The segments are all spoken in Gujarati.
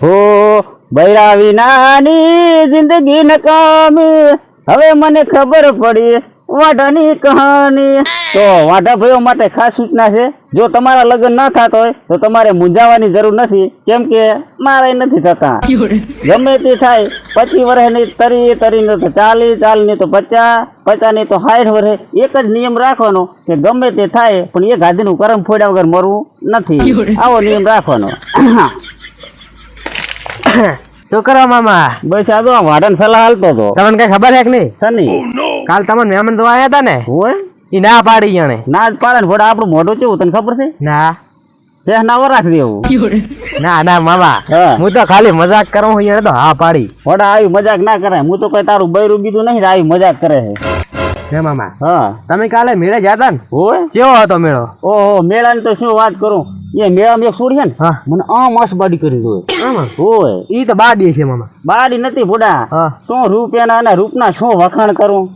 હો બૈરા વિનાની જિંદગી નકામી. હવે મને ખબર પડી વાઢાની કહાની. તો વાઢા ભાઈઓ માટે ખાસ સૂચના છે જો તમારા લગ્ન ના થતા હોય તો તમારે મૂંઝાવાની જરૂર નથી કેમ કે મારે નથી થતા. ગમે તે થાય પચીસ વર્ષની તરી તરી તો ચાલીસ ચાલી ની તો પચાસ પચાસની તો સાઠ વર્ષે એક જ નિયમ રાખવાનો કે ગમે તે થાય પણ એ ગાદીનું કરમ ફોડ્યા વગર મરવું નથી. આવો નિયમ રાખવાનો. શું કરો મામા. બસ આ તો વાડન સલાહ હાલતો હતો. તમને કઈ ખબર છે કે નહીં? સની કાલ તમને મહેમાન તો આવ્યા હતા ને? હોય? ઈ ના પાડી જાણે. ના જ પાડે ને ભોડા આપણું મોઢું કેવું તને ખબર છે? ના. તે ના વરાખ દેવું. ના ના મામા. હું. તો ખાલી મજાક કરું હું એને તો હા પાડી. ભોડા આવી મજાક ના કરે. હું તો કઈ તારું બૈરું બીજું નહીં આવી મજાક કરે છે. હે મામા. હા. તમે કાલે મેળે જતા હતા ને? હોય? કેવો હતો મેળો? ઓહો મેળાની તો શું વાત કરું? એ મેળામાં એક છોડી છે ને મને આ માસ બાડી કરી દો આમાં? હોય. ઈ તો બાડી છે મામા. બાડી નથી ભોડા. શું રૂપિયાના અને રૂપના શું વખાણ કરું?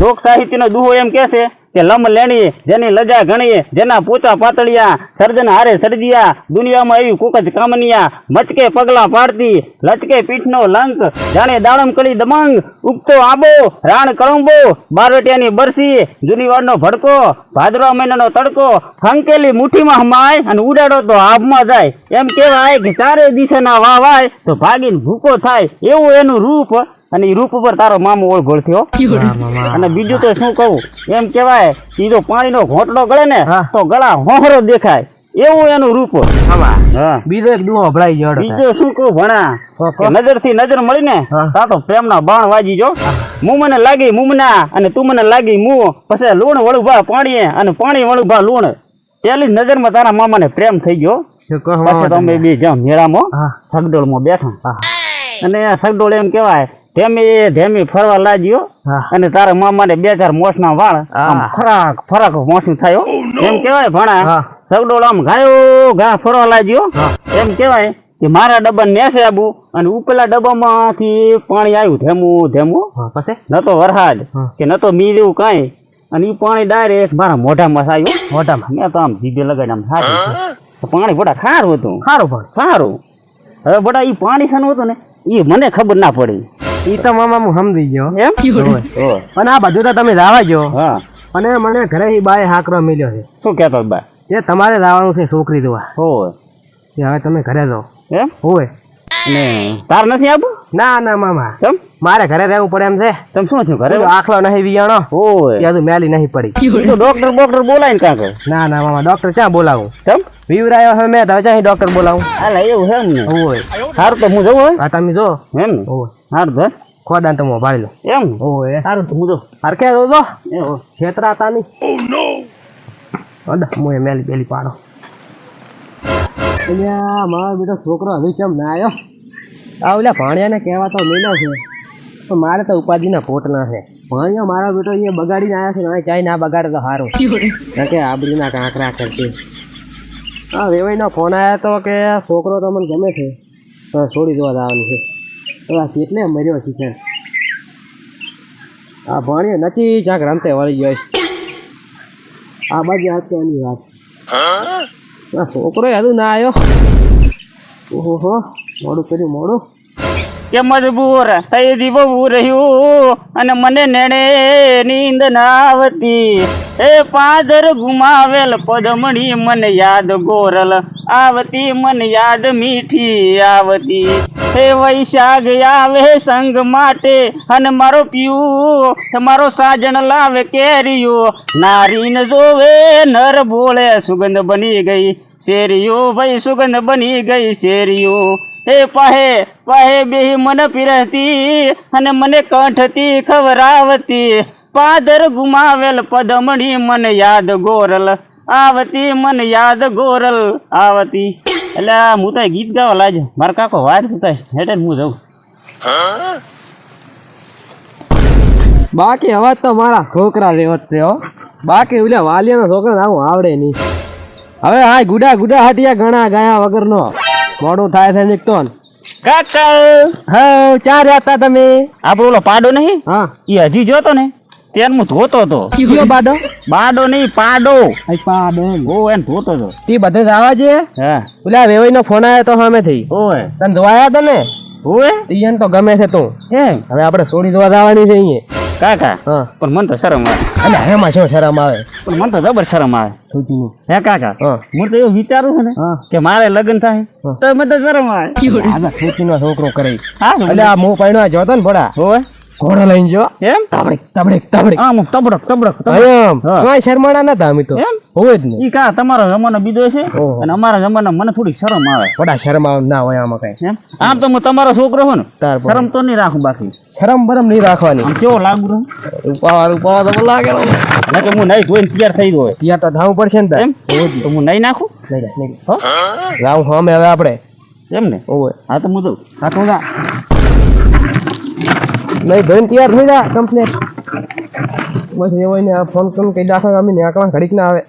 લોક સાહિત્યનો દુહો એમ કે છે કે લમ લેણી જેની લજા ગણીએ, જેના પોચા પાતળિયા, સર્જન હારે સર્જિયા, દુનિયામાં એવી કોક જ કામનિયા, મચકે પગલા પાડતી, લચકે પીઠનો લંક, જાણે દાડમ કળી દમંગ, ઉગતો આબો, રાણ કળંબો, બારવટિયાની બરસી, જુનીવારનો ભડકો, ભાદરવા મહિનાનો તડકો, ફંકેલી મુઠ્ઠીમાં હમાય અને ઉડાડો તો આભમાં જાય. એમ કહેવાય કે ચારે દિશાના વાવાય તો ભાગીને ભૂકો થાય. એવું એનું રૂપ અને એ રૂપ ઉપર તારો મામો ઓળઘોળ થયો અને બીજું તો શું કહું? એમ કેવાય એ જો પાણીનો ઘોંટડો ગળે ને તો ગળા હોહરો દેખાય. એવું એનું રૂપ બીજો એક દુહો ભળાઈ ગયો બીજો શું કહું ભણા? નજરથી નજર મળી ને તા તો પ્રેમના બાણ વાજી જો. મું મને લાગી મુમના અને તું મને લાગી મું. પછી લૂણ વળુભા પાણીએ અને પાણી વળુભા લૂણ. પેલી નજરમાં તારા મામા ને પ્રેમ થઈ ગયો. પછી તો અમે તમે? બે જ્યાં મેળામાં સગડોળમાં બેઠા. અને સગડોળ એમ કહેવાય ધેમી ધેમી ફરવા લાગ્યો. અને તારા મામાને બે ચાર મોસના વાળ ફરાક ફરાક મોસું થયો. એમ કેવાય ભણા સગડોળ આમ ગાયો ઘા ફરવા લાગ્યો. એમ કેવાય કે મારા ડબ્બા નેસે આબુ અને ઉપલા ડબ્બામાંથી પાણી આવ્યું ધેમું ધેમું. પછી? ન તો વરસાદ કે ન તો મી જેવું કાંઈ. અને એ પાણી ડાયરેક્ટ મારા મોઢામાં આવ્યું મોઢામાં મેં તો આમ જીભે લગાડી આમ સારું પાણી બધા ખારું હતું. સારું પણ. સારું હવે બટા એ પાણી શાનું હતું ને એ મને ખબર ના પડી. ઈ તો મામા હું સમજી ગયો. એમ? હોય. હો. અને આ બધું તો તમે જવા ગયો. હા. અને મને ઘરે બાય હાકરો મળ્યો છે. શું કહેતો બા? એ તમારે જવાનું છે છોકરી જોવા. હોય કે હવે તમે ઘરે જાઓ એમ? હોય અને તાર નથી આવું ના ના મામા. તમ મારે ઘરે રહેવું પડે એમ છે. તમ શું થયું ઘરે? પેલો આખલો નહીં વિયાણો. એ હોય હજુ મેલી નહીં પડી. ઈ તો ડોક્ટર બોક્ટર બોલાય ને કાંક. ના ના મામા ડોક્ટર ક્યાં બોલાવું? તમ વિવરાયો હવે મેં તો હવે ક્યાંય ડોક્ટર બોલાવું? હાલા એવું છે એમ ને. હોય સારું તો હું જવું હોય આ તમે જો. એમ ને? હોય સારું તો ખોદાન તો હું લો. એમ? ને હોય સારું તો મુજો જવું દો જો જો? એ હો. ઓ નો. અડ હું મેલી પેલી પાડો. અલ્યા મારો બેટો છોકરો હવે કેમ ના આવ્યો આ ઓલા ભાણિયાને કહેવા તો મેલો છે તો મારે તો ઉપાધિના પોટના છે. ભાણિયો મારો બેટો અહીંયા બગાડીને આવ્યા છે ને હવે ચાઈ ના બગાડે તો સારું કારણ કે આબરીના કાંકરા કરશે. હા વેવાઈનો ફોન આવ્યો તો કે છોકરો તો મને ગમે છે તો છોડી દેવા જવાનું છે. આ કેટલે મર્યો છે છે આ ભણ્યો નથી જાગ રમતે વળી ગયો આ બાજુ હાથ એની વાત. છોકરો હજુ ના આવ્યો ઓહો મોડું કર્યું મોડું. કે મજબૂર થઈ જીવવું રહ્યું અને મને નેણે નીંદ ના આવતી. એ પાદર ગુમાવેલ પદમણી મને યાદ ગોરલ, આવતી મને યાદ મીઠી આવતી. હે વૈશાખ, આવે સંગ માટે અને મારો પીવું મારો સાજણ લાવે કેરીઓ. નારીને જોવે નર બોલે સુગંધ બની ગઈ, શેરીઓ ભાઈ સુગંધ બની ગઈ શેરીઓ. હે પાહે પાહે બેહી મને પીરતી અને મને કંઠતી ખવરાવતી. પાદર ગુમાવેલ પદમણી મને યાદ ગોરલ, આવતી મને યાદ ગોરલ, આવતી. એટલે હું તો ગીત ગાવા લાજ મારા કાકો વાર થતા હેઠે હું જાઉં. બાકી હવે તો મારા છોકરા રેવત છે, હો. બાકી ઓલા વાલિયાના છોકરા આવું આવડે નહીં. હવે હા ગુડા ગુડા હાટિયા ઘણા ગયા વગરનો. મોડું થાય છે નીકતો કાકા હા ચાર હતા તમે. આપણો ઓલો પાડો નહીં? હા. એ હજી જોતો ને? ત્યાં હું ધોતો હતો. કયો પાડો? પાડો નહીં પાડો. પાડો ઓ એને ધોતો હતો. તે બધે જવા છે? હા. ઓલા વેવાઈ નો ફોન આવ્યો તો સામે થઈ ઓય તને ધોવાયા હતા ને ઓય ઈયન તો ગમે છે તું. એમ હવે આપણે છોડી જોવા જવાની છે અહીંયા. કાકા પણ મને તો શરમ આવે. અને હેમાં શું શરમ આવે? પણ મને તો જબર શરમ આવે. છોટીનું હે કાકા હા. તો એવું વિચારું છું ને કે મારે લગ્ન થાય તો મને તો શરમ આવે. આ છોટીનો છોકરો કરે. હા એટલે આ મું પાડ્યો જોતો ને ભડા હોય? ઘોડો લઈને જો. એમ? તબડક તબડક તબડક. આમ તબડક તબડક. એમ. કોઈ શરમાડા નતા અમે તો. એમ? હોય જ નહીં કા તમારો જમાનો બીજો છે અને અમારા જમાના મને થોડી શરમ આવે. બડા શરમ આવે ના હોય આમાં કઈ. આમ તો હું તમારો છોકરો છું ને શરમ તો નહીં રાખું બાકી. શરમ બરમ નહીં રાખવાની. કેવો લાગુ રહું રૂપાવા રૂપાવા તો લાગે એટલે કે હું નહીં ધોઈને તૈયાર થઈ ગયો ત્યાં તો ધાવું પડશે ને એમ? તો હું નહીં નાખું? નહીં હા? હો હમે હવે આપણે. એમ ને? ઓય હા તો હું દઉં હા તો જા નહીં ધોઈને તૈયાર થઈ જા કમ્પ્લેટ બસ એ હોય ને આ ફોન કરું કઈ દાખલ અમે ને આકડા ઘડીક ના આવે.